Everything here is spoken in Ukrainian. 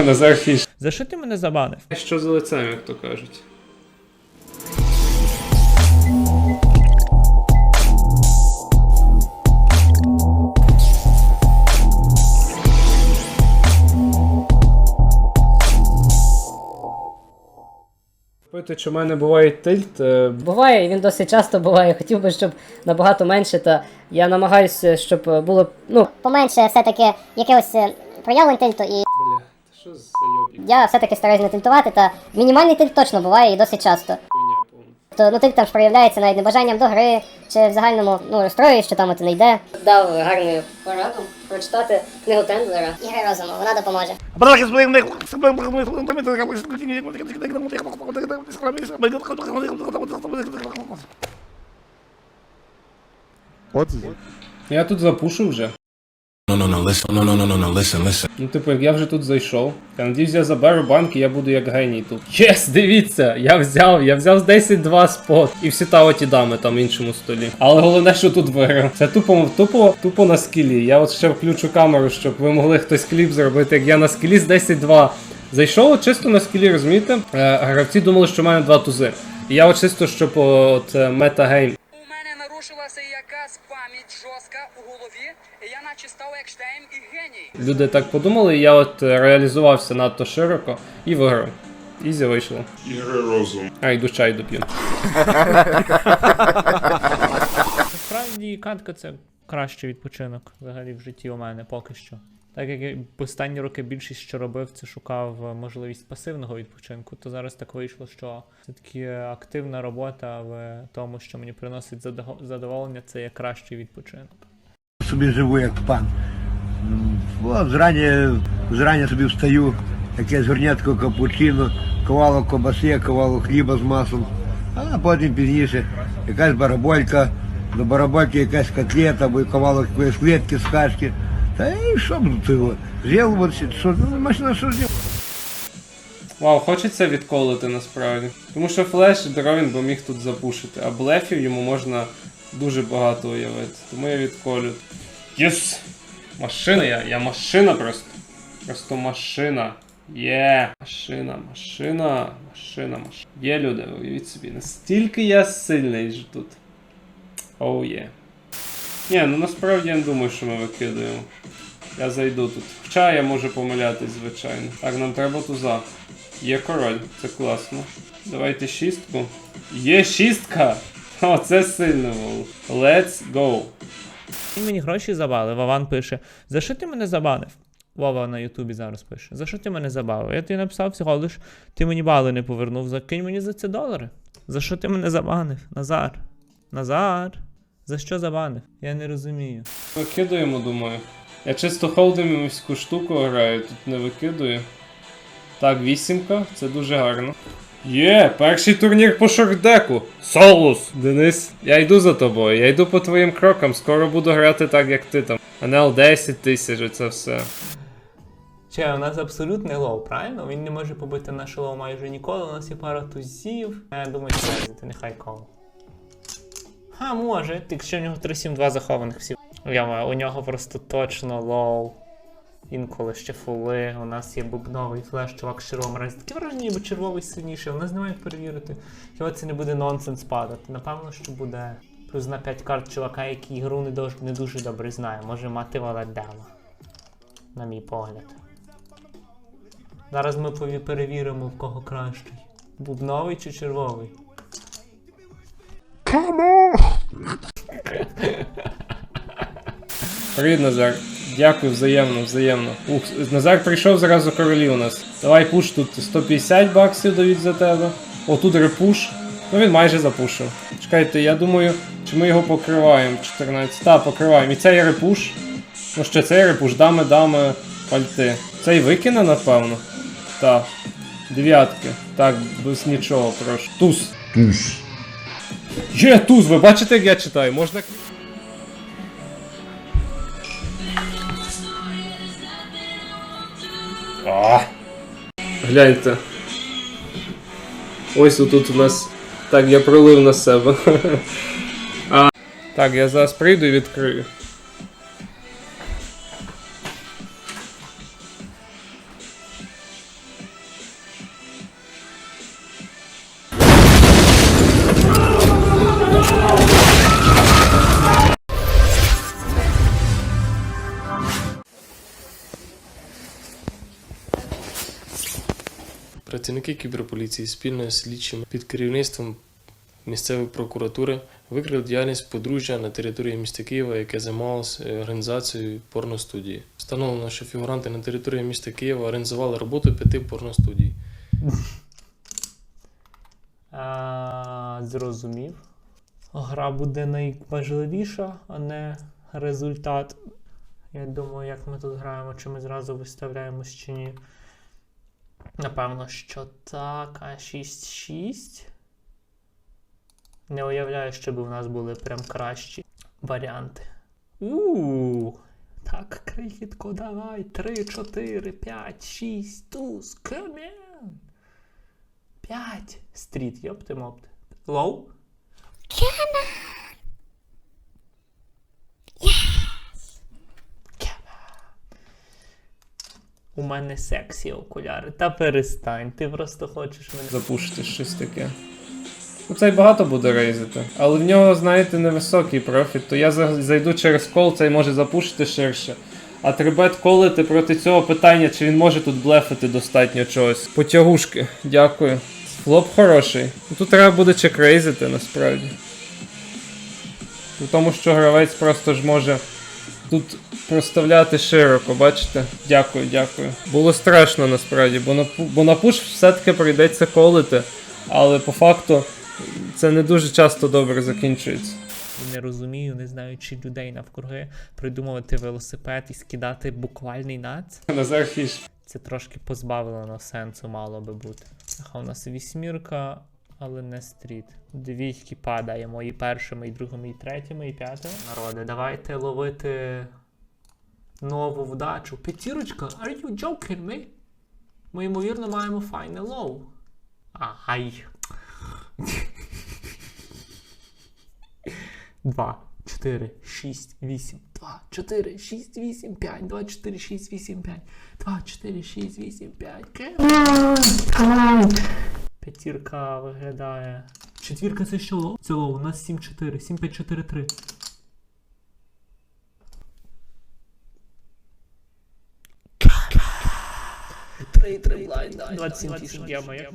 Назар Фіш. За що ти мене забанив? Що за лицем, як то кажуть. Питаю, чи в мене буває тильт? е, Буває, і він досить часто буває. Хотів би, щоб набагато менше, та я намагаюся, щоб е, було ну, поменше все-таки якихось е, проявлень тильту, і що за зайобік? я все-таки стараюсь не тильтувати, та мінімальний тильт точно буває і досить часто. То ну тильт там ж проявляється навіть небажанням до гри, чи в загальному ну розстроюєш, що там от не йде. Дав гарну пораду прочитати книгу Тендлера. Ігри розуму, вона допоможе. Я тут запушу вже. No, no, no, listen, no, no, no, no, no, listen, listen. Ну, типу, як я вже тут зайшов. Я надіюсь, я заберу банк і я буду як геній тут. Єс, дивіться, я взяв, я взяв з 10-2 спот. І всі та оті дами там в іншому столі. Але головне, що тут виграв. Це тупо, тупо, тупо на скілі. Я от ще включу камеру, щоб ви могли хтось кліп зробити, як я на скілі з 10-2. Зайшов чисто на скілі, розумієте? Е, гравці думали, що в мене два тузи. І я от чисто, щоб от е, метагейм. У мене нарушилася якась пам'ять жорстка у голові, я наче став як Штейн і геній. Люди так подумали, і я от реалізувався надто широко і виграв. Ізі вийшло. Ігри розум. А, йду чай доп'ю. Насправді катка це кращий відпочинок взагалі в житті у мене поки що. Так як я останні роки більшість що робив, це шукав е, можливість пасивного відпочинку, то зараз так вийшло, що все-таки активна робота в тому, що мені приносить задоволення, це є кращий відпочинок. Собі живу як пан. М, От, зрання, зрання собі встаю, якесь горнятко капучино, ковало кобаси, ковало хліба з маслом, а потім пізніше якась бараболька, до барабольки якась котлета, або ковало якоїсь клетки з кашки. Та і що б цього? З'їв, ну, машина що з'їв? Вау, хочеться відколити насправді. Тому що флеш Дровін би міг тут запушити, а блефів йому можна дуже багато уявити. Тому я відколю. Єс! Машина я, я машина просто. Просто машина. Є. Машина, машина, машина, машина. Є люди, уявіть собі. Настільки я сильний ж тут. Оу є. Ні, ну насправді я не думаю, що ми викидаємо. Я зайду тут. Хоча я можу помилятись, звичайно. Так, нам треба туза. Є король, це класно. Давайте шістку. Є шістка! О, це сильно було. Let's go. Він мені гроші забали. Вован пише: За що ти мене забанив? Вова на Ютубі зараз пише. За що ти мене забавив? Я тобі написав всього лиш, ти мені бали не повернув. Закинь мені за це долари. За що ти мене забанив? Назар. Назар. За що забанив? Я не розумію. Викидуємо, думаю. Я чисто холдемівську штуку граю, тут не викидую. Так, вісімка, це дуже гарно. Є, перший турнір по шордеку. Солус! Денис, я йду за тобою, я йду по твоїм крокам, скоро буду грати так, як ти там. НЛ 10 тисяч, оце все. Че, у нас абсолютний лоу, правильно? Він не може побити наш лоу майже ніколи, у нас є пара тузів. Я думаю, що ти нехай кол. Ха, може, якщо в нього 3-7-2 захованих всіх. Я маю, у нього просто точно лоу. Інколи ще фули. У нас є бубновий флеш, чувак з червовим разі. Таке враження, ніби червовий сильніший, у нас немає як перевірити. Хіба це не буде нонсенс падати? Напевно, що буде. Плюс на 5 карт чувака, який ігру не, дож- не дуже добре знає. Може мати валаддама. На мій погляд. Зараз ми перевіримо, в кого кращий. Бубновий чи червовий? Привіт, Назар. Дякую, взаємно, взаємно. Ух, Назар прийшов зразу королі у нас. Давай пуш тут 150 баксів дають за тебе. О, тут репуш. Ну він майже запушив. Чекайте, я думаю, чи ми його покриваємо. 14. Та, покриваємо. І цей репуш. Ну ще цей репуш, дами, дами, пальти. Цей викине, напевно. Так. Дев'ятки. Так, без нічого, прошу. Туз. Туз. Є туз, ви бачите, як я читаю? Можна. А. Гляньте. Ось тут у нас. Так, я пролив на себе. а. Так, я зараз прийду і відкрию. Працівники кіберполіції спільно з слідчими під керівництвом місцевої прокуратури викрили діяльність подружжя на території міста Києва, яке займалося е, організацією порностудії. Встановлено, що фігуранти на території міста Києва організували роботу п'яти порностудій. А, зрозумів. Гра буде найважливіша, а не результат. Я думаю, як ми тут граємо, чи ми зразу виставляємось чи ні. Напевно, що так. А 6-6. Не уявляю, щоб у нас були прям кращі варіанти. у Так, крихітко, давай. 3, 4, 5, 6, туз, кам'ян. 5. Стріт, йопти мопти. Лоу? У мене сексі окуляри. Та перестань, ти просто хочеш мене. запушити щось таке. Цей багато буде рейзити. Але в нього, знаєте, невисокий профіт, то я зайду через кол, цей може запушити ширше. А трибет колити проти цього питання, чи він може тут блефити достатньо чогось. Потягушки, дякую. Флоп хороший. Тут треба буде чекрейзити насправді. При тому, що гравець просто ж може тут проставляти широко, бачите? Дякую, дякую. Було страшно насправді, бо на, бо на пуш все-таки прийдеться колити, але по факту це не дуже часто добре закінчується. Не розумію, не знаючи людей навкруги, придумувати велосипед і скидати буквальний нац. Назар Хіш. Це трошки позбавлено сенсу мало би бути. Ага, у нас вісьмірка, але не стріт. Двійки падаємо і першими, і другими, і третіми, і п'ятими. Народи, давайте ловити нову вдачу. П'ятірочка? Are you joking me? Ми, ймовірно, маємо файне лоу. Ай. Два, чотири, шість, вісім, два, чотири, шість, вісім, п'ять, два, чотири, шість, вісім, п'ять, два, чотири, шість, вісім, п'ять. П'ятірка виглядає. Четвірка це що лоу? Це лоу, у нас 7-4, 7-5-4-3. Трей, трей, блайн, дай. 27 тисяч я моя.